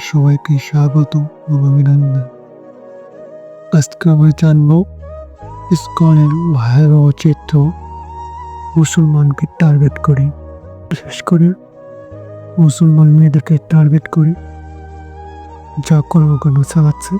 সবাইকে স্বাগত অভিনন্দন জানব, ইস্কনের ভয়াবহ চিত্র মুসলমানকে টার্গেট করে। বিশেষ করে মুসলমান মেয়েদেরকে টার্গেট করে যা কর্মকাণ্ড চালাচ্ছে।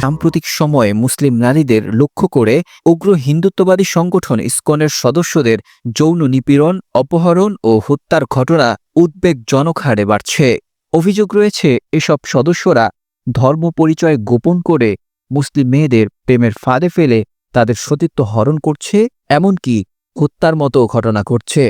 সাম্প্রতিক সময়ে মুসলিম নারীদের লক্ষ্য করে উগ্র হিন্দুত্ববাদী সংগঠন ইস্কনের সদস্যদের যৌন নিপীড়ন, অপহরণ ও হত্যার ঘটনা উদ্বেগজনক হারে বাড়ছে। অভিযোগ রয়েছে, এসব সদস্যরা ধর্ম পরিচয় গোপন করে মুসলিম মেয়েদের প্রেমের ফাঁদে ফেলে তাদের সতীত্ব হরণ করছে, এমনকি হত্যার মতো ঘটনা ঘটছে।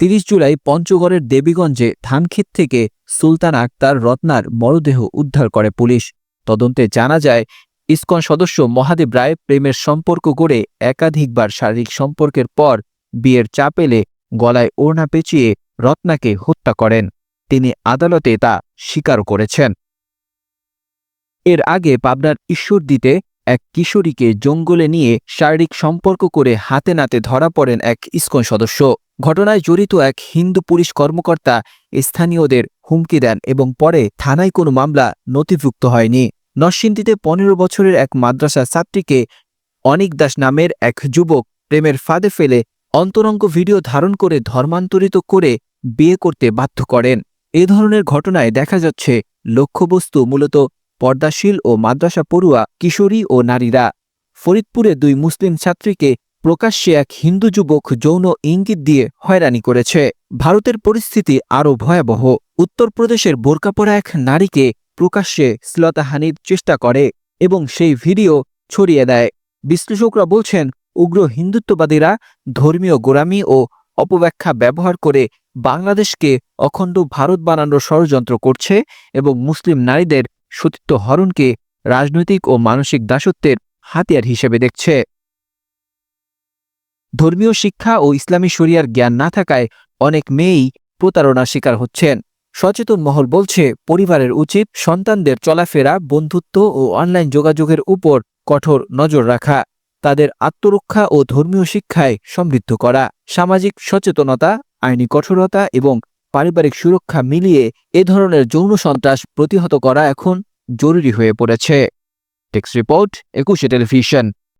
তিরিশ জুলাই পঞ্চগড়ের দেবীগঞ্জে ধানক্ষেত থেকে সুলতান আক্তার রত্নার মরদেহ উদ্ধার করে পুলিশ। তদন্তে জানা যায়, ইসকন সদস্য মহাদেব রায় প্রেমের সম্পর্ক গড়ে একাধিকবার শারীরিক সম্পর্কের পর বিয়ের চাপ এলে গলায় ওড়না পেঁচিয়ে রত্নাকে হত্যা করেন। তিনি আদালতে তা স্বীকার করেছেন। এর আগে পাবনার ঈশ্বরদীতে এক কিশোরীকে জঙ্গলে নিয়ে শারীরিক সম্পর্ক করে হাতে নাতে ধরা পড়েন এক ইসকন সদস্য। ঘটনায় জড়িত এক হিন্দু পুলিশ কর্মকর্তা স্থানীয়দের হুমকি দেন এবং পরে থানায় কোনো মামলা নথিভুক্ত হয়নি। নরসিংদীতে পনেরো বছরের এক মাদ্রাসা ছাত্রীকে অনিক দাস নামের এক যুবক প্রেমের ফাঁদে ফেলে অন্তরঙ্গ ভিডিও ধারণ করে ধর্মান্তরিত করে বিয়ে করতে বাধ্য করেন। এ ধরনের ঘটনায় দেখা যাচ্ছে, লক্ষ্যবস্তু মূলত পর্দাশীল ও মাদ্রাসা পড়ুয়া, কিশোরী ও নারীরা। ফরিদপুরে দুই মুসলিম ছাত্রীকে প্রকাশ্যে এক হিন্দু যুবক যৌন ইঙ্গিত দিয়ে হয়রানি করেছে। ভারতের পরিস্থিতি আরও ভয়াবহ। উত্তরপ্রদেশের বোরকা পরা এক নারীকে প্রকাশ্যে শ্লতাহানির চেষ্টা করে এবং সেই ভিডিও ছড়িয়ে দেয়। বিশ্লেষকরা বলছেন উগ্র হিন্দুত্ববাদীরা ধর্মীয় গোড়ামি ও অপব্যাখ্যা ব্যবহার করে বাংলাদেশকে অখণ্ড ভারত বানানোর ষড়যন্ত্র করছে এবং মুসলিম নারীদের সতীত্ব হরণকে রাজনৈতিক ও মানসিক দাসত্বের হাতিয়ার হিসেবে দেখছে। ধর্মীয় শিক্ষা ও ইসলামী শরিয়ার জ্ঞান না থাকায় অনেক মেয়েই প্রতারণার শিকার হচ্ছেন। সচেতন মহল বলছে, পরিবারের উচিত সন্তানদের চলাফেরা, বন্ধুত্ব ও অনলাইন যোগাযোগের উপর কঠোর নজর রাখা। তাদের আত্মরক্ষা ও ধর্মীয় শিক্ষায় সমৃদ্ধ করা, সামাজিক সচেতনতা, আইনি কঠোরতা এবং পারিবারিক সুরক্ষা মিলিয়ে এ ধরনের যৌন সন্ত্রাস প্রতিহত করা এখন জরুরি হয়ে পড়েছে। টেক্স রিপোর্ট একুশে টেলিভিশন